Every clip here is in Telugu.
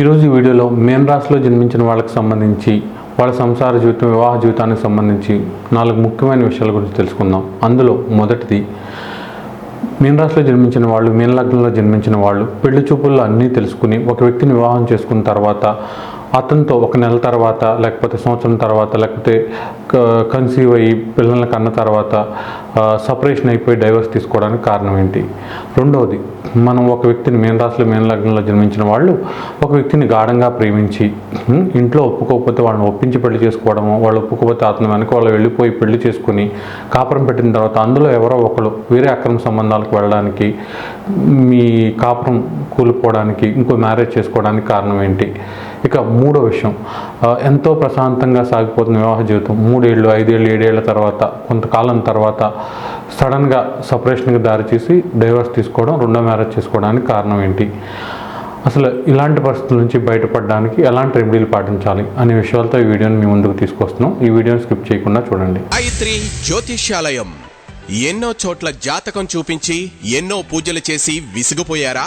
ఈరోజు వీడియోలో మేన్ రాశిలో జన్మించిన వాళ్ళకి సంబంధించి వాళ్ళ సంసార జీవితం వివాహ జీవితానికి సంబంధించి నాలుగు ముఖ్యమైన విషయాల గురించి తెలుసుకుందాం. అందులో మొదటిది మీన రాశిలో జన్మించిన వాళ్ళు మీన లగ్నంలో జన్మించిన వాళ్ళు పెళ్ళి చూపుల్లో అన్నీ తెలుసుకుని ఒక వ్యక్తిని వివాహం చేసుకున్న తర్వాత అతనితో ఒక నెల తర్వాత లేకపోతే సంవత్సరం తర్వాత లేకపోతే కన్సీవ్ అయ్యి పిల్లల్ని కన్న తర్వాత సపరేషన్ అయిపోయి డైవర్స్ తీసుకోవడానికి కారణం ఏంటి? రెండవది మనం ఒక వ్యక్తిని మేన రాశిలో మేన లగ్నంలో జన్మించిన వాళ్ళు ఒక వ్యక్తిని గాఢంగా ప్రేమించి ఇంట్లో ఒప్పుకోకపోతే వాళ్ళని ఒప్పించి పెళ్ళి చేసుకోవడము వాళ్ళు ఒప్పుకోకపోతే అతను వెనక వాళ్ళు వెళ్ళిపోయి పెళ్ళి చేసుకుని కాపురం పెట్టిన తర్వాత అందులో ఎవరో ఒకరు వేరే అక్రమ సంబంధాలకు వెళ్ళడానికి మీ కాపురం కూలిపోవడానికి ఇంకో మ్యారేజ్ చేసుకోవడానికి కారణం ఏంటి? ఇక మూడో విషయం ఎంతో ప్రశాంతంగా సాగిపోతున్న వివాహ జీవితం. మూడేళ్ళు ఐదేళ్ళు ఏడేళ్ళ తర్వాత కొంతకాలం తర్వాత సడన్గా సపరేషన్కి దారితీసి డైవర్స్ తీసుకోవడం రెండో మ్యారేజ్ చేసుకోవడానికి కారణం ఏంటి? అసలు ఇలాంటి పరిస్థితుల నుంచి బయటపడడానికి ఎలాంటి రెమెడీలు పాటించాలి అనే విషయాలతో ఈ వీడియోని మీ ముందుకు తీసుకొస్తున్నాం. ఈ వీడియోని స్కిప్ చేయకుండా చూడండి. ఐత్రి జ్యోతిష్యాలయం. ఎన్నో చోట్ల జాతకం చూపించి ఎన్నో పూజలు చేసి విసిగిపోయారా?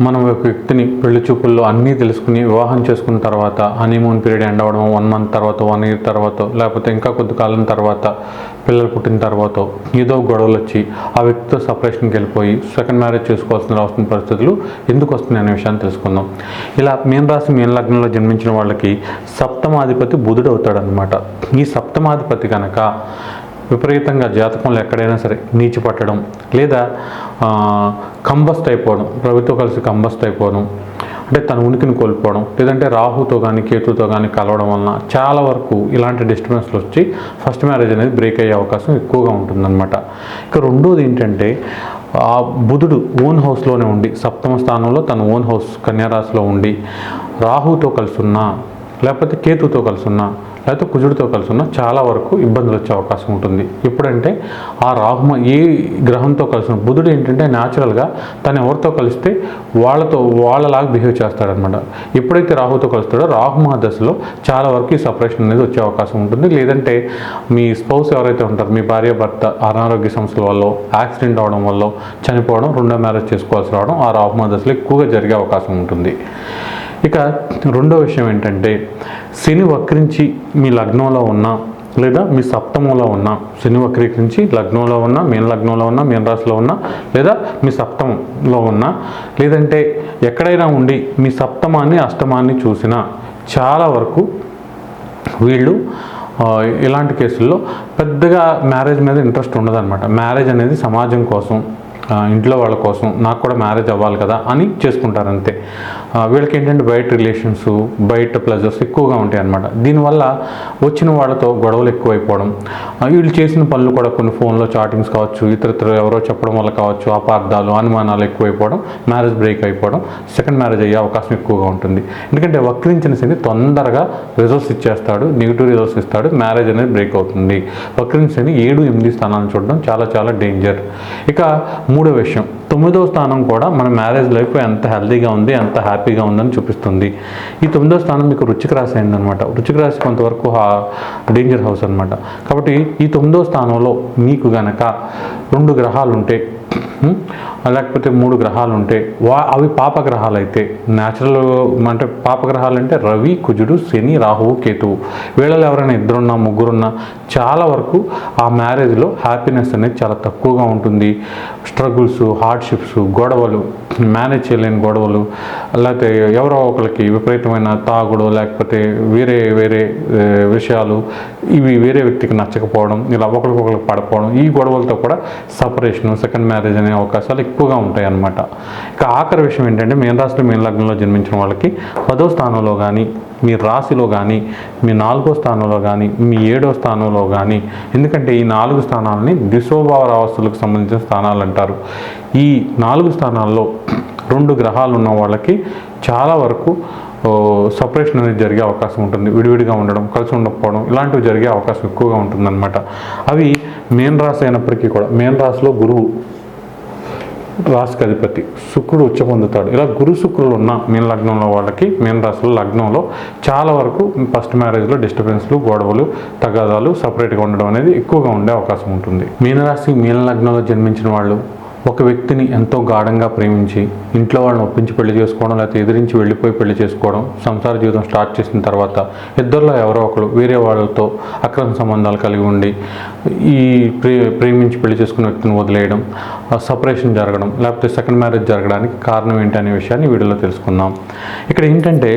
మనం ఒక వ్యక్తిని పెళ్ళి చూపుల్లో అన్నీ తెలుసుకుని వివాహం చేసుకున్న తర్వాత హనీమూన్ పీరియడ్ ఎండ్ అవ్వడం వన్ మంత్ తర్వాత వన్ ఇయర్ తర్వాత లేకపోతే ఇంకా కొద్ది కాలం తర్వాత పిల్లలు పుట్టిన తర్వాత ఏదో గొడవలు వచ్చి ఆ వ్యక్తితో సపరేషన్కి వెళ్ళిపోయి సెకండ్ మ్యారేజ్ చేసుకోవాల్సిన రావాల్సిన పరిస్థితులు ఎందుకు వస్తున్నాయి అనే విషయాన్ని తెలుసుకుందాం. ఇలా మీన రాశి మీన లగ్నంలో జన్మించిన వాళ్ళకి సప్తమాధిపతి బుధుడు అవుతాడనమాట ఈ సప్తమాధిపతి కనుక విపరీతంగా జాతకంలో ఎక్కడైనా సరే నీచి పట్టడం లేదా కంబస్ట్ అయిపోవడం రవితో కలిసి కంబస్ట్ అయిపోవడం అంటే తన ఉనికిని కోల్పోవడం లేదంటే రాహుతో కానీ కేతుతో కానీ కలవడం వలన చాలా వరకు ఇలాంటి డిస్టర్బెన్స్లు వచ్చి ఫస్ట్ మ్యారేజ్ అనేది బ్రేక్ అయ్యే అవకాశం ఎక్కువగా ఉంటుందన్నమాట. ఇక రెండోది ఏంటంటే ఆ బుధుడు ఓన్ హౌస్లోనే ఉండి సప్తమ స్థానంలో తన ఓన్ హౌస్ కన్యారాశిలో ఉండి రాహుతో కలిసి ఉన్నా లేకపోతే కేతుతో కలిసి ఉన్నా లేకపోతే కుజుడితో కలిసి ఉన్న చాలా వరకు ఇబ్బందులు వచ్చే అవకాశం ఉంటుంది. ఎప్పుడంటే ఆ రాహుమ ఏ గ్రహంతో కలిసి ఉన్న బుధుడు ఏంటంటే న్యాచురల్గా తను ఎవరితో కలిస్తే వాళ్ళతో వాళ్ళలాగా బిహేవ్ చేస్తాడనమాట ఎప్పుడైతే రాహుతో కలుస్తాడో రాహుమ దశలో చాలా వరకు ఈ సపరేషన్ అనేది వచ్చే అవకాశం ఉంటుంది. లేదంటే మీ స్పౌస్ ఎవరైతే ఉంటారో మీ భార్య భర్త అనారోగ్య సమస్యల వల్ల యాక్సిడెంట్ అవడం వల్ల చనిపోవడం రెండో మ్యారేజ్ చేసుకోవాల్సి రావడం ఆ రాహుమహ దశలో ఎక్కువగా జరిగే అవకాశం ఉంటుంది. ఇక రెండో విషయం ఏంటంటే శని వక్రించి మీ లగ్నంలో ఉన్న లేదా మీ సప్తమంలో ఉన్న శని వక్రీకరించి లగ్నంలో ఉన్న మీన లగ్నంలో ఉన్న మీన రాశిలో ఉన్న లేదా మీ సప్తమంలో ఉన్న లేదంటే ఎక్కడైనా ఉండి మీ సప్తమాన్ని అష్టమాన్ని చూసినా చాలా వరకు వీళ్ళు ఇలాంటి కేసుల్లో పెద్దగా మ్యారేజ్ మీద ఇంట్రెస్ట్ ఉండదన్నమాట. మ్యారేజ్ అనేది సమాజం కోసం ఇంట్లో వాళ్ళ కోసం నాకు కూడా మ్యారేజ్ అవ్వాలి కదా అని చేసుకుంటారు అంతే వీళ్ళకి ఏంటంటే బయట రిలేషన్స్ బయట ప్లజర్స్ ఎక్కువగా ఉంటాయి అన్నమాట. దీనివల్ల వచ్చిన వాళ్ళతో గొడవలు ఎక్కువైపోవడం వీళ్ళు చేసిన పనులు కూడా కొన్ని ఫోన్లో చాటింగ్స్ కావచ్చు ఇతరత్ర ఎవరో చెప్పడం వల్ల కావచ్చు అపార్థాలు అనుమానాలు ఎక్కువైపోవడం మ్యారేజ్ బ్రేక్ అయిపోవడం సెకండ్ మ్యారేజ్ అయ్యే అవకాశం ఎక్కువగా ఉంటుంది. ఎందుకంటే వక్రించిన శని తొందరగా రిజల్ట్స్ ఇచ్చేస్తాడు నెగిటివ్ రిజల్ట్స్ ఇస్తాడు మ్యారేజ్ అనేది బ్రేక్ అవుతుంది. వక్రించిన శని ఏడు ఎనిమిది స్థానాలను చూడడం చాలా చాలా డేంజర్ ఇక మూడో విషయం. తొమ్మిదో స్థానం కూడా మన మ్యారేజ్ లైఫ్ ఎంత హెల్తీగా ఉంది ఎంత హ్యాపీగా ఉందని చూపిస్తుంది. ఈ తొమ్మిదో స్థానం మీకు రుచిక రాశి అయిందనమాట రుచిక రాశి కొంతవరకు డేంజర్ హౌస్ అనమాట కాబట్టి ఈ తొమ్మిదో స్థానంలో మీకు గనక రెండు గ్రహాలు ఉంటే Hmm? లేకపోతే మూడు గ్రహాలు ఉంటే వా అవి పాపగ్రహాలు అయితే న్యాచురల్ అంటే పాపగ్రహాలు అంటే రవి కుజుడు శని రాహువు కేతువు. వీళ్ళలో ఎవరైనా ఇద్దరున్నా ముగ్గురున్నా చాలా వరకు ఆ మ్యారేజ్లో హ్యాపీనెస్ అనేది చాలా తక్కువగా ఉంటుంది. స్ట్రగుల్స్ హార్డ్షిప్స్ గొడవలు మేనేజ్ చేయలేని గొడవలు లేకపోతే ఎవరో ఒకరికి విపరీతమైన తాగుడు లేకపోతే వేరే వేరే విషయాలు ఇవి వేరే వ్యక్తికి నచ్చకపోవడం ఇలా ఒకరికొకరికి పడిపోవడం ఈ గొడవలతో కూడా సపరేషన్ సెకండ్ మ్యారేజ్ అనే అవకాశాలు ఎక్కువగా ఉంటాయి అన్నమాట ఇక ఆఖరి విషయం ఏంటంటే మీన రాశిలో మీన లగ్నంలో జన్మించిన వాళ్ళకి పదో స్థానంలో కానీ మీ రాశిలో కానీ మీ నాలుగో స్థానంలో కానీ మీ ఏడో స్థానంలో కానీ ఎందుకంటే ఈ నాలుగు స్థానాలని దిశోభావ రావస్తులకు సంబంధించిన స్థానాలు అంటారు. ఈ నాలుగు స్థానాల్లో రెండు గ్రహాలు ఉన్న వాళ్ళకి చాలా వరకు సపరేషన్ అనేది జరిగే అవకాశం ఉంటుంది. విడివిడిగా ఉండడం కలిసి ఉండకపోవడం ఇలాంటివి జరిగే అవకాశం ఎక్కువగా ఉంటుందన్నమాట. అవి మేన్ రాశి అయినప్పటికీ కూడా మేన్ రాశిలో గురువు రాశికి శుక్రుడు ఉచ్చ పొందుతాడు ఇలా గురు శుక్రులు ఉన్న మీన లగ్నంలో వాళ్ళకి మీన రాశిలో లగ్నంలో చాలా వరకు ఫస్ట్ మ్యారేజ్లో డిస్టర్బెన్స్లు గొడవలు తగాదాలు సపరేట్గా ఉండడం అనేది ఎక్కువగా ఉండే అవకాశం ఉంటుంది. మీనరాశి మీన లగ్నంలో జన్మించిన వాళ్ళు ఒక వ్యక్తిని ఎంతో గాఢంగా ప్రేమించి ఇంట్లో వాళ్ళని ఒప్పించి పెళ్ళి చేసుకోవడం లేకపోతే ఎదిరించి వెళ్ళిపోయి పెళ్ళి చేసుకోవడం సంసార జీవితం స్టార్ట్ చేసిన తర్వాత ఇద్దరిలో ఎవరో ఒకరు వేరే వాళ్ళతో అక్రమ సంబంధాలు కలిగి ఉండి ఈ ప్రే ప్రేమించి పెళ్ళి చేసుకున్న వ్యక్తిని వదిలేయడం సపరేషన్ జరగడం లేకపోతే సెకండ్ మ్యారేజ్ జరగడానికి కారణం ఏంటి అనే విషయాన్ని వీడియోలో తెలుసుకుందాం. ఇక్కడ ఏంటంటే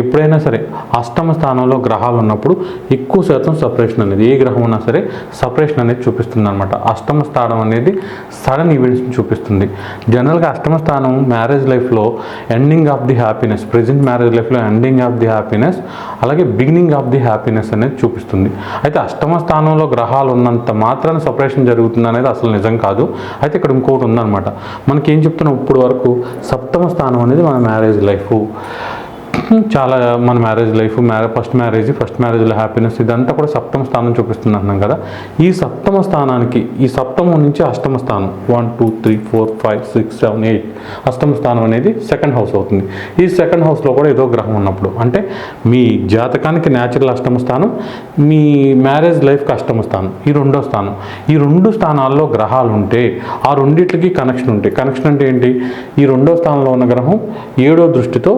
ఎప్పుడైనా సరే అష్టమ స్థానంలో గ్రహాలు ఉన్నప్పుడు ఎక్కువ శాతం సపరేషన్ అనేది ఏ గ్రహం ఉన్నా సరే సపరేషన్ అనేది చూపిస్తుంది అనమాట అష్టమ స్థానం అనేది సడన్ ఈవెంట్స్ని చూపిస్తుంది. జనరల్గా అష్టమ స్థానం మ్యారేజ్ లైఫ్లో ending of the happiness present marriage లైఫ్లో ఎండింగ్ ఆఫ్ ది హ్యాపీనెస్ అలాగే బిగినింగ్ ఆఫ్ ది హ్యాపీనెస్ అనేది చూపిస్తుంది. అయితే అష్టమ స్థానంలో గ్రహాలు ఉన్న ఉన్నంత మాత్రాన సపరేషన్ జరుగుతుంది అనేది అసలు నిజం కాదు. అయితే ఇక్కడ ఇంకోటి ఉందన్నమాట. మనకి ఏం చెప్తున్నాం ఇప్పుడు వరకు? సప్తమ స్థానం అనేది మన మ్యారేజ్ లైఫ్ చాలా మన marriage life marriage first marriage first మ్యారేజ్లో happiness ఇదంతా కూడా సప్తమ స్థానం చూపిస్తుంది అన్నాం కదా. ఈ సప్తమ స్థానానికి ఈ సప్తమం నుంచి అష్టమ స్థానం. One two three four five six seven eight అష్టమ స్థానం అనేది సెకండ్ హౌస్ అవుతుంది. ఈ సెకండ్ హౌస్లో కూడా ఏదో గ్రహం ఉన్నప్పుడు అంటే మీ జాతకానికి న్యాచురల్ అష్టమ స్థానం మీ మ్యారేజ్ లైఫ్కి అష్టమ స్థానం ఈ రెండో స్థానం. ఈ రెండు స్థానాల్లో గ్రహాలు ఉంటే ఆ రెండిట్లకి కనెక్షన్ ఉంటాయి కనెక్షన్ అంటే ఏంటి? ఈ రెండో స్థానంలో ఉన్న గ్రహం ఏడో దృష్టితో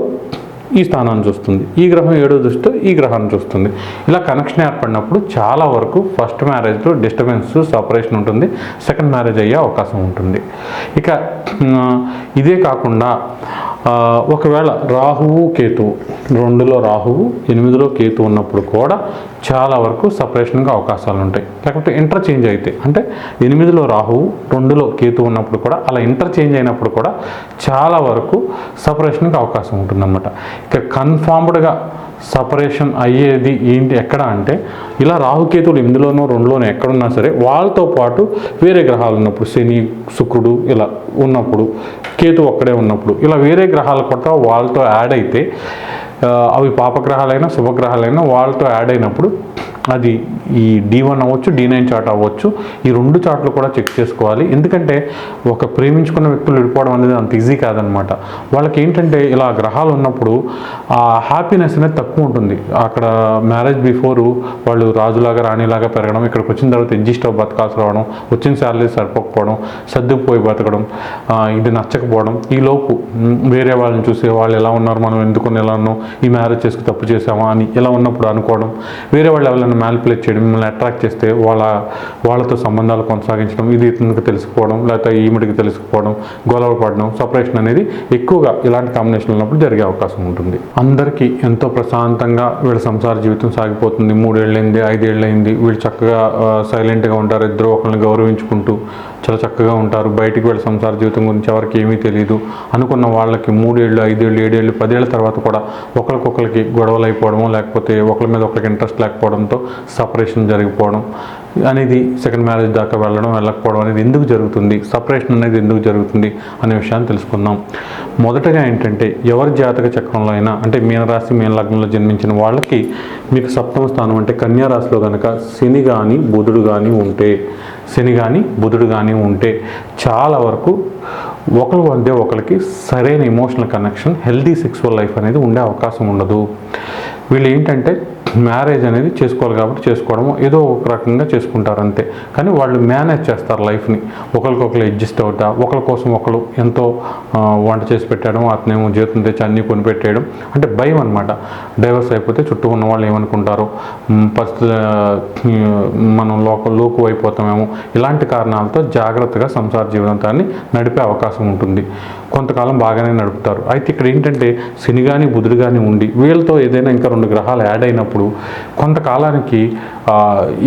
ఈ స్థానాన్ని చూస్తుంది. ఈ గ్రహం ఏడో దృష్టితో ఈ గ్రహాన్ని చూస్తుంది. ఇలా కనెక్షన్ ఏర్పడినప్పుడు చాలా వరకు ఫస్ట్ మ్యారేజ్లో డిస్టర్బెన్స్ సపరేషన్ ఉంటుంది. సెకండ్ మ్యారేజ్ అయ్యే అవకాశం ఉంటుంది. ఇక ఇదే కాకుండా ఒకవేళ రాహువు కేతువు రెండులో రాహువు ఎనిమిదిలో కేతు ఉన్నప్పుడు కూడా చాలా వరకు సపరేషన్గా అవకాశాలు ఉంటాయి. లేకపోతే ఇంటర్చేంజ్ అయితే. అంటే ఎనిమిదిలో రాహువు రెండులో కేతు ఉన్నప్పుడు కూడా అలా ఇంటర్చేంజ్ అయినప్పుడు కూడా చాలా వరకు సపరేషన్కి అవకాశం ఉంటుందన్నమాట. ఇక కన్ఫామ్డ్గా సపరేషన్ అయ్యేది ఏంటి ఎక్కడ అంటే ఇలా రాహుకేతువులు ఎనిమిదిలోనో రెండులోనో ఎక్కడున్నా సరే వాళ్ళతో పాటు వేరే గ్రహాలు ఉన్నప్పుడు శని శుక్రుడు ఇలా ఉన్నప్పుడు కేతు ఒక్కడే ఉన్నప్పుడు ఇలా వేరే గ్రహాలు కూడా వాళ్ళతో యాడ్ అయితే అవి పాపగ్రహాలైనా శుభగ్రహాలైనా వాళ్ళతో యాడ్ అయినప్పుడు అది ఈ డి వన్ అవ్వచ్చు డి నైన్ చార్ట్ అవ్వచ్చు. ఈ రెండు చార్ట్లు కూడా చెక్ చేసుకోవాలి. ఎందుకంటే ఒక ప్రేమించుకున్న వ్యక్తులు విడిపోవడం అనేది అంత ఈజీ కాదనమాట. వాళ్ళకి ఏంటంటే ఇలా గ్రహాలు ఉన్నప్పుడు ఆ హ్యాపీనెస్ అనేది తక్కువ ఉంటుంది. అక్కడ మ్యారేజ్ బిఫోర్ వాళ్ళు రాజులాగా రాణిలాగా పెరగడం ఇక్కడికి వచ్చిన తర్వాత ఎడ్జిస్ట్ బతకాల్సి రావడం వచ్చిన శాలరీ సరిపోకపోవడం సర్దుకుపోయి బతకడం ఇది నచ్చకపోవడం ఈ లోపు వేరే వాళ్ళని చూసి వాళ్ళు ఎలా ఉన్నారు మనం ఎందుకు ఎలా ఉన్నాం ఈ మ్యారేజ్ చేసుకు తప్పు చేసామా అని ఇలా ఉన్నప్పుడు అనుకోవడం వేరే వాళ్ళు ఎవరైనా మ్యానిపులేట్ చేయడం మిమ్మల్ని అట్రాక్ట్ చేస్తే వాళ్ళ వాళ్ళతో సంబంధాలు కొనసాగించడం ఇది ఇతనికి తెలుసుకోవడం లేకపోతే ఈమెడికి తెలుసుకోవడం గొడవ పడడం సపరేషన్ అనేది ఎక్కువగా ఇలాంటి కాంబినేషన్ ఉన్నప్పుడు జరిగే అవకాశం ఉంటుంది. అందరికీ ఎంతో ప్రశాంతంగా వీళ్ళ సంసార జీవితం సాగిపోతుంది. మూడేళ్ళైంది ఐదేళ్ళైంది వీళ్ళు చక్కగా సైలెంట్గా ఉంటారు. ఇద్దరు ఒకరిని గౌరవించుకుంటూ చాలా చక్కగా ఉంటారు. బయటికి వెళ్ళి సంసార జీవితం గురించి ఎవరికి ఏమీ తెలియదు అనుకున్న వాళ్ళకి మూడేళ్ళు ఐదేళ్ళు ఏడేళ్ళు పదేళ్ళ తర్వాత కూడా ఒకరికొకరికి గొడవలు అయిపోవడము లేకపోతే ఒకరి మీద ఒకరికి ఇంట్రెస్ట్ లేకపోవడంతో సపరేషన్ జరిగిపోవడం అనేది సెకండ్ మ్యారేజ్ దాకా వెళ్ళడం వెళ్ళకపోవడం అనేది ఎందుకు జరుగుతుంది? సపరేషన్ అనేది ఎందుకు జరుగుతుంది? అనే విషయాన్ని తెలుసుకుందాం. మొదటగా ఏంటంటే ఎవరి జాతక చక్రంలో అయినా అంటే మీనరాశి మీన లగ్నంలో జన్మించిన వాళ్ళకి మీకు సప్తమ స్థానం అంటే కన్యా రాశిలో కనుక శని కానీ బుధుడు కానీ ఉంటే శని కానీ బుధుడు కానీ ఉంటే చాలా వరకు ఒకరి మధ్య ఒకరికి సరైన emotional connection healthy sexual life అనేది ఉండే అవకాశం ఉండదు. వీళ్ళు ఏంటంటే మ్యారేజ్ అనేది చేసుకోవాలి కాబట్టి చేసుకోవడము. ఏదో ఒక రకంగా చేసుకుంటారు అంతే. కానీ వాళ్ళు మేనేజ్ చేస్తారు లైఫ్ని ఒకరికొకరు అడ్జస్ట్ అవుతా ఒకరి కోసం ఒకరు ఎంతో వంట చేసి పెట్టడం అతనేమో జీవితం తెచ్చి అన్నీ కొనిపెట్టేయడం. అంటే భయం అనమాట డైవర్స్ అయిపోతే చుట్టూ ఉన్న వాళ్ళు ఏమనుకుంటారు? మ్, పరిస్థితులు మనం లోక లోకు అయిపోతామేమో. ఇలాంటి కారణాలతో జాగ్రత్తగా సంసార జీవితాన్ని నడిపే అవకాశం ఉంటుంది. కొంతకాలం బాగానే నడుపుతారు. అయితే ఇక్కడ ఏంటంటే శని కానీ బుధుడు కానీ ఉండి వీళ్ళతో ఏదైనా ఇంకా రెండు గ్రహాలు యాడ్ అయినప్పుడు కొంతకాలానికి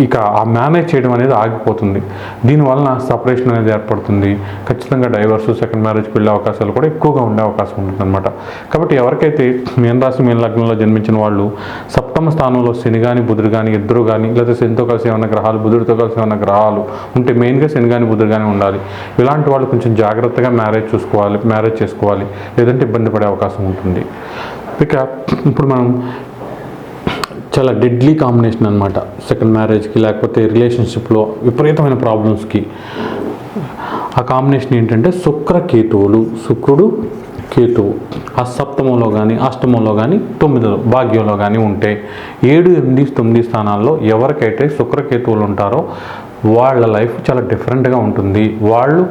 ఇక ఆ మేనేజ్ చేయడం అనేది ఆగిపోతుంది. దీనివలన సపరేషన్ అనేది ఏర్పడుతుంది. ఖచ్చితంగా డైవర్స్ సెకండ్ మ్యారేజ్ వెళ్ళే అవకాశాలు కూడా ఎక్కువగా ఉండే అవకాశం ఉంటుంది అనమాట కాబట్టి ఎవరికైతే మీన రాశి మీన లగ్నంలో జన్మించిన వాళ్ళు సప్తమ స్థానంలో శని కానీ బుధుడు కానీ ఇద్దరు కానీ లేదా శనితో కలిసి ఏమైనా గ్రహాలు బుధుడితో కలిసి ఏమైనా గ్రహాలు ఉంటే మెయిన్గా శని కానీ బుధుడు కానీ ఉండాలి. ఇలాంటి వాళ్ళు కొంచెం జాగ్రత్తగా మ్యారేజ్ చూసుకోవాలి మ్యారేజ్ చేసుకోవాలి లేదంటే ఇబ్బంది పడే అవకాశం ఉంటుంది. ఇక ఇప్పుడు మనం చాలా డెడ్లీ కాంబినేషన్ అనమాట సెకండ్ మ్యారేజ్కి లేకపోతే రిలేషన్షిప్లో విపరీతమైన ప్రాబ్లమ్స్కి ఆ కాంబినేషన్ ఏంటంటే శుక్ర కేతువులు శుక్రుడు కేతువు. ఆ సప్తమంలో కానీ అష్టమంలో కానీ తొమ్మిదిలో భాగ్యంలో కానీ ఉంటే ఏడు ఎనిమిది తొమ్మిది స్థానాల్లో ఎవరికైతే శుక్రకేతువులు ఉంటారో వాళ్ళ లైఫ్ చాలా డిఫరెంట్గా ఉంటుంది. వాళ్ళు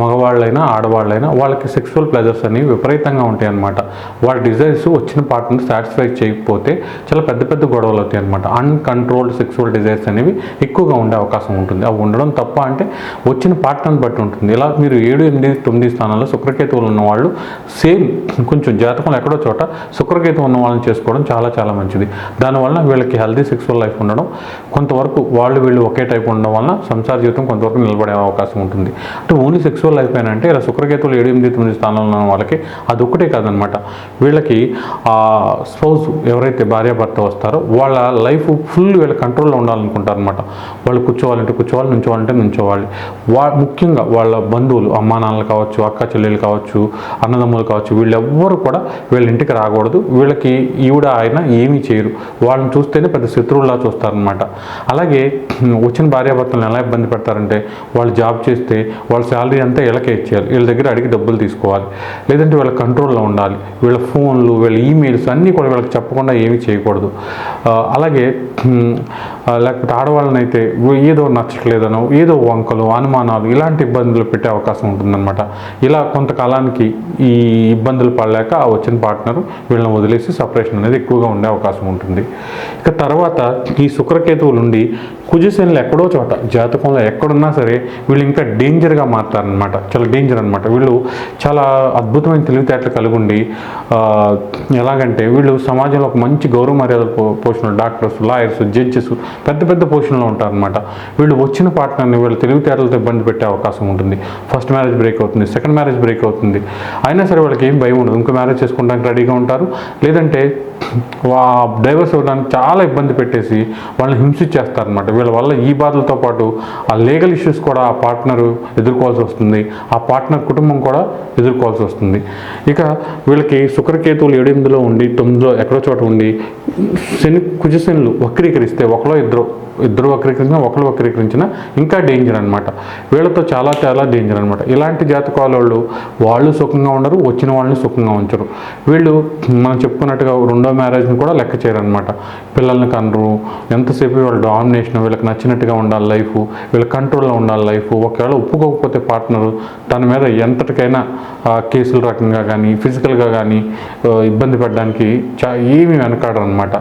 మగవాళ్ళైనా ఆడవాళ్ళైనా వాళ్ళకి సెక్సువల్ ప్లెజర్స్ అనేవి విపరీతంగా ఉంటాయి అన్నమాట. వాళ్ళ డిజైర్స్ వచ్చిన పార్ట్ని సాటిస్ఫై చేయకపోతే చాలా పెద్ద పెద్ద గొడవలు అవుతాయి అనమాట అన్కంట్రోల్డ్ సెక్సువల్ డిజైర్స్ అనేవి ఎక్కువగా ఉండే అవకాశం ఉంటుంది. అవి ఉండడం తప్ప అంటే వచ్చిన పార్ట్ని బట్టి ఉంటుంది. ఇలా మీరు ఏడు ఎనిమిది తొమ్మిది స్థానాల్లో శుక్రకేతువులు ఉన్న వాళ్ళు సేమ్ కొంచెం జాతకంలో ఎక్కడో చోట శుక్రకేతు ఉన్న వాళ్ళని చేసుకోవడం చాలా చాలా మంచిది. దానివల్ల వీళ్ళకి హెల్దీ సెక్సువల్ లైఫ్ ఉండడం కొంతవరకు వాళ్ళు వీళ్ళు ఒకే టైప్ ఉండడం వలన సంసార జీవితం కొంతవరకు నిలబడే అవకాశం ఉంటుంది. అంటే ఓన్లీ సెక్సువల్ లైఫ్ అంటే ఇలా శుక్రకేతువులు ఏడు ఎనిమిది తొమ్మిది స్థానంలో ఉన్న వాళ్ళకి అది ఒక్కటే కాదనమాట. వీళ్ళకి ఆ స్పౌజ్ ఎవరైతే భార్యాభర్త వస్తారో వాళ్ళ లైఫ్ ఫుల్ వీళ్ళ కంట్రోల్లో ఉండాలనుకుంటారు అనమాట వాళ్ళు కూర్చోవాలంటే కూర్చోవాలి నుంచోవాలంటే నుంచోవాలి. వా ముఖ్యంగా వాళ్ళ బంధువులు అమ్మా నాన్నలు కావచ్చు అక్క చెల్లెలు కావచ్చు అన్నదమ్ములు కావచ్చు వీళ్ళెవ్వరు కూడా వీళ్ళ ఇంటికి రాకూడదు. వీళ్ళకి ఈవిడ ఆయన ఏమీ చేయరు. వాళ్ళని చూస్తేనే పెద్ద శత్రువులా చూస్తారనమాట. అలాగే వచ్చిన భార్యాభర్తలు ఎలా ఇబ్బంది పెడతారంటే వాళ్ళు జాబ్ చేస్తే వాళ్ళ శాలరీ అంతా వీళ్ళకే ఇచ్చేయాలి. వీళ్ళ దగ్గర అడిగి డబ్బులు తీసుకోవాలి. లేదంటే వీళ్ళ కంట్రోల్లో ఉండాలి. వీళ్ళ ఫోన్లు వీళ్ళ ఈమెయిల్స్ అన్నీ కూడా వీళ్ళకి చెప్పకుండా ఏమీ చేయకూడదు. అలాగే లేకపోతే ఆడవాళ్ళని అయితే ఏదో నచ్చట్లేదనో ఏదో వంకలు అనుమానాలు ఇలాంటి ఇబ్బందులు పెట్టే అవకాశం ఉంటుందన్నమాట. ఇలా కొంతకాలానికి ఈ ఇబ్బందులు పడలేక ఆ వచ్చిన పార్ట్నర్ వీళ్ళని వదిలేసి సపరేషన్ అనేది ఎక్కువగా ఉండే అవకాశం ఉంటుంది. ఇక తర్వాత ఈ శుక్రకేతువులు ఉండి కుజశనులు ఎక్కడో చోట జాతకంలో ఎక్కడున్నా సరే వీళ్ళు ఇంకా డేంజర్గా మారుతారనమాట చాలా డేంజర్ అనమాట వీళ్ళు చాలా అద్భుతమైన తెలివితేటలు కలిగి ఉండి ఎలాగంటే వీళ్ళు సమాజంలో ఒక మంచి గౌరవ మర్యాదలు పో పోషణ డాక్టర్స్ లాయర్స్ జడ్జెస్ పెద్ద పెద్ద పోషణలో ఉంటారనమాట వీళ్ళు వచ్చిన పార్ట్నర్ని వీళ్ళు తెలివితేటలతో ఇబ్బంది పెట్టే అవకాశం ఉంటుంది. ఫస్ట్ మ్యారేజ్ బ్రేక్ అవుతుంది సెకండ్ మ్యారేజ్ బ్రేక్ అవుతుంది. అయినా సరే వాళ్ళకి ఏం భయం ఉండదు. ఇంకో మ్యారేజ్ చేసుకోవడానికి రెడీగా ఉంటారు. లేదంటే వా డైవర్స్ ఇవ్వడానికి చాలా ఇబ్బంది పెట్టేసి వాళ్ళని హింసించేస్తారనమాట వీళ్ళ వల్ల ఈ బాధలతో పాటు ఆ లీగల్ ఇష్యూస్ కూడా ఆ పార్ట్నర్ ఎదుర్కోవాల్సి వస్తుంది. ఆ పార్ట్నర్ కుటుంబం కూడా ఎదుర్కోవాల్సి వస్తుంది. ఇక వీళ్ళకి శుక్రకేతువులు ఏడు ఎనిమిదిలో ఉండి తొమ్మిదిలో ఎక్కడో చోట ఉండి శని కుజశనులు వక్రీకరిస్తే ఒకలో ఇద్దరు ఇద్దరు వక్రీకరించినా ఒకరు వక్రీకరించినా ఇంకా డేంజర్ అనమాట వీళ్ళతో చాలా చాలా డేంజర్ అనమాట ఇలాంటి జాతకాల వాళ్ళు వాళ్ళు సుఖంగా ఉండరు వచ్చిన వాళ్ళని సుఖంగా ఉంచరు. వీళ్ళు మనం చెప్పుకున్నట్టుగా రెండో మ్యారేజ్ని కూడా లెక్క చేయరనమాట పిల్లల్ని కనరు ఎంతసేపు వాళ్ళ డామినేషన్ వీళ్ళకి నచ్చినట్టుగా ఉండాలి లైఫ్ వీళ్ళ కంట్రోల్లో ఉండాలి లైఫ్ ఒకవేళ ఒప్పుకోకపోతే పార్ట్నరు తన మీద ఎంతటికైనా కేసుల రకంగా కానీ ఫిజికల్గా కానీ ఇబ్బంది పడడానికి చా ఏమీ వెనకాడరు అనమాట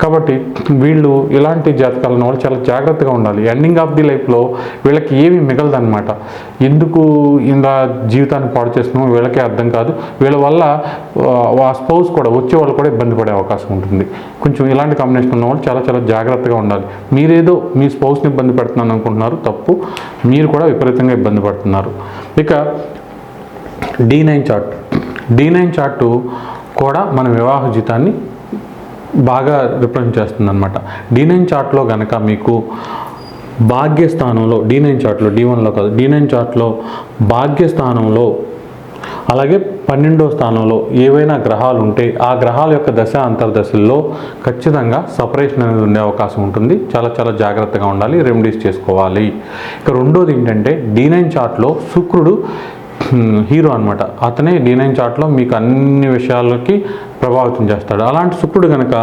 కాబట్టి వీళ్ళు ఇలాంటి జాతకాలను వాళ్ళు చాలా జాగ్రత్తగా ఉండాలి. ఎండింగ్ ఆఫ్ ది లైఫ్లో వీళ్ళకి ఏమీ మిగలదన్నమాట. ఎందుకు ఇలా జీవితాన్ని పాడు చేస్తున్నామో వీళ్ళకే అర్థం కాదు. వీళ్ళ వల్ల ఆ, స్పౌస్ కూడా వచ్చే వాళ్ళు కూడా ఇబ్బంది పడే అవకాశం ఉంటుంది. కొంచెం ఇలాంటి కాంబినేషన్ ఉన్న వాళ్ళు చాలా చాలా జాగ్రత్తగా ఉండాలి. మీరేదో మీ స్పౌస్ని ఇబ్బంది పెడుతున్నాను అనుకుంటున్నారు తప్పు. మీరు కూడా విపరీతంగా ఇబ్బంది పడుతున్నారు. ఇక D nine chart D nine chart కూడా మన వివాహ జీతాన్ని బాగా రిప్రజెంట్ చేస్తుంది అనమాట డి నైన్ చార్ట్లో కనుక మీకు భాగ్యస్థానంలో డి నైన్ చార్ట్లో డి వన్లో కాదు డి నైన్ చార్ట్లో భాగ్యస్థానంలో అలాగే పన్నెండో స్థానంలో ఏవైనా గ్రహాలు ఉంటే ఆ గ్రహాల యొక్క దశ అంతర్దశల్లో ఖచ్చితంగా సపరేషన్ అనేది ఉండే అవకాశం ఉంటుంది. చాలా చాలా జాగ్రత్తగా ఉండాలి రెమెడీస్ చేసుకోవాలి. ఇక రెండోది ఏంటంటే డి నైన్ చార్ట్లో శుక్రుడు హీరో అనమాట అతనే డి నైన్ చార్ట్లో మీకు అన్ని విషయాలకి ప్రభావితం చేస్తాడు. అలాంటి శుక్రుడు కనుక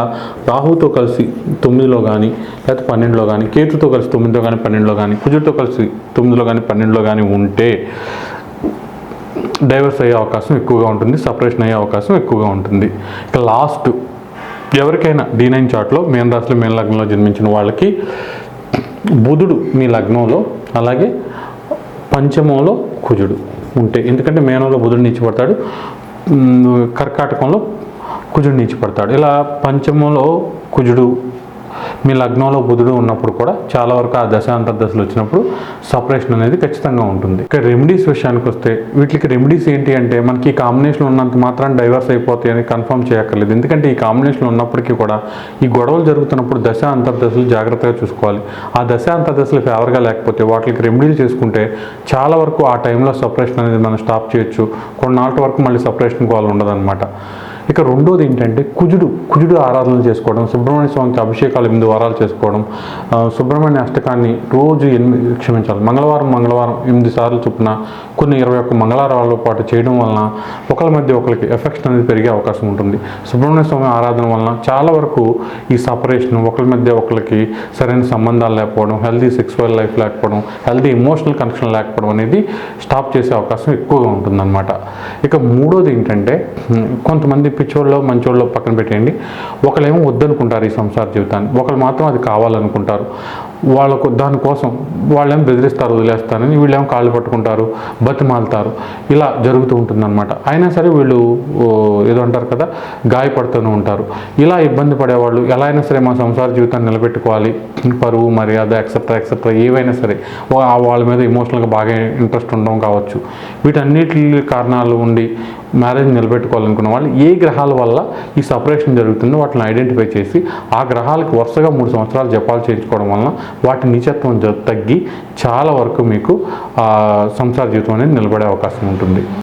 రాహుతో కలిసి తొమ్మిదిలో కానీ లేకపోతే పన్నెండులో కానీ కేతుతో కలిసి తొమ్మిదిలో కానీ పన్నెండులో కానీ కుజుడితో కలిసి తొమ్మిదిలో కానీ పన్నెండులో కానీ ఉంటే డైవర్స్ అయ్యే అవకాశం ఎక్కువగా ఉంటుంది. సపరేషన్ అయ్యే అవకాశం ఎక్కువగా ఉంటుంది. ఇక లాస్ట్ ఎవరికైనా డి నైన్ చార్ట్లో మేన్ రాశిలో మేన్ లగ్నంలో జన్మించిన వాళ్ళకి బుధుడు మీ లగ్నంలో అలాగే పంచమంలో కుజుడు. ఉంటే ఎందుకంటే మేనంలో బుధుడు నీచి పడతాడు కర్కాటకంలో కుజుడు నీచిపడతాడు ఇలా పంచమంలో కుజుడు మీ లగ్నంలో బుధుడు ఉన్నప్పుడు కూడా చాలా వరకు ఆ దశ అంతర్దశలు వచ్చినప్పుడు సపరేషన్ అనేది ఖచ్చితంగా ఉంటుంది. ఇక రెమెడీస్ విషయానికి వస్తే వీటికి రెమెడీస్ ఏంటి అంటే మనకి ఈ కాంబినేషన్ ఉన్నంత మాత్రం డైవర్స్ అయిపోతాయి అని కన్ఫర్మ్ చేయక్కర్లేదు. ఎందుకంటే ఈ కాంబినేషన్ ఉన్నప్పటికీ కూడా ఈ గొడవలు జరుగుతున్నప్పుడు దశ అంతర్దశలు జాగ్రత్తగా చూసుకోవాలి. ఆ దశ అంతర్దశలు ఫేవర్గా లేకపోతే వాటికి రెమెడీలు చేసుకుంటే చాలా వరకు ఆ టైంలో సపరేషన్ అనేది మనం స్టాప్ చేయొచ్చు. కొన్నాళ్ళ వరకు మళ్ళీ సపరేషన్ గోల్ ఉండదన్నమాట. ఇక రెండోది ఏంటంటే కుజుడు కుజుడు ఆరాధన చేసుకోవడం సుబ్రహ్మణ్య స్వామికి అభిషేకాలు ఎనిమిది వారాలు చేసుకోవడం సుబ్రహ్మణ్య అష్టకాన్ని రోజు ఎనిమిది క్షమించాలి మంగళవారం మంగళవారం ఎనిమిది సార్లు చొప్పున కొన్ని ఇరవై ఒక్క మంగళవారాల పాటు చేయడం వలన ఒకరి మధ్య ఒకరికి ఎఫెక్షన్ అనేది పెరిగే అవకాశం ఉంటుంది. సుబ్రహ్మణ్య స్వామి ఆరాధన వలన చాలా వరకు ఈ సపరేషన్ ఒకరి మధ్య ఒకరికి సరైన సంబంధాలు లేకపోవడం హెల్తీ సెక్సువల్ లైఫ్ లేకపోవడం హెల్దీ ఎమోషనల్ కనెక్షన్ లేకపోవడం అనేది స్టాప్ చేసే అవకాశం ఎక్కువగా ఉంటుందన్నమాట. ఇక మూడోది ఏంటంటే కొంతమంది పిచ్చోళ్ళు మంచోళ్ళు పక్కన పెట్టేయండి. ఒకళ్ళేమో వద్దనుకుంటారు ఈ సంసార జీవితాన్ని. ఒకళ్ళు మాత్రం అది కావాలనుకుంటారు. వాళ్ళకు దానికోసం వాళ్ళేమో బెదిరిస్తారు వదిలేస్తారని వీళ్ళేమో కాళ్ళు పట్టుకుంటారు బతిమాలుతారు. ఇలా జరుగుతూ ఉంటుందన్నమాట. అయినా సరే వీళ్ళు ఏదో అంటారు కదా గాయపడుతూనే ఉంటారు. ఇలా ఇబ్బంది పడేవాళ్ళు ఎలా అయినా సరే మా సంసార జీవితాన్ని నిలబెట్టుకోవాలి. పరువు మర్యాద ఎక్సెట్రా ఎక్సెట్రా ఏవైనా సరే వా- వాళ్ళ మీద ఎమోషనల్గా బాగా ఇంట్రెస్ట్ ఉండడం కావచ్చు. వీటన్నిటి కారణాలు ఉండి మ్యారేజ్ నిలబెట్టుకోవాలనుకున్న వాళ్ళు ఏ గ్రహాల వల్ల ఈ సపరేషన్ జరుగుతుందో వాటిని ఐడెంటిఫై చేసి ఆ గ్రహాలకు వరుసగా మూడు సంవత్సరాలు జపాలు చేయించుకోవడం వలన వాటి నీచత్వం తగ్గి చాలా వరకు మీకు సంసార జీవితం అనేది నిలబడే అవకాశం ఉంటుంది.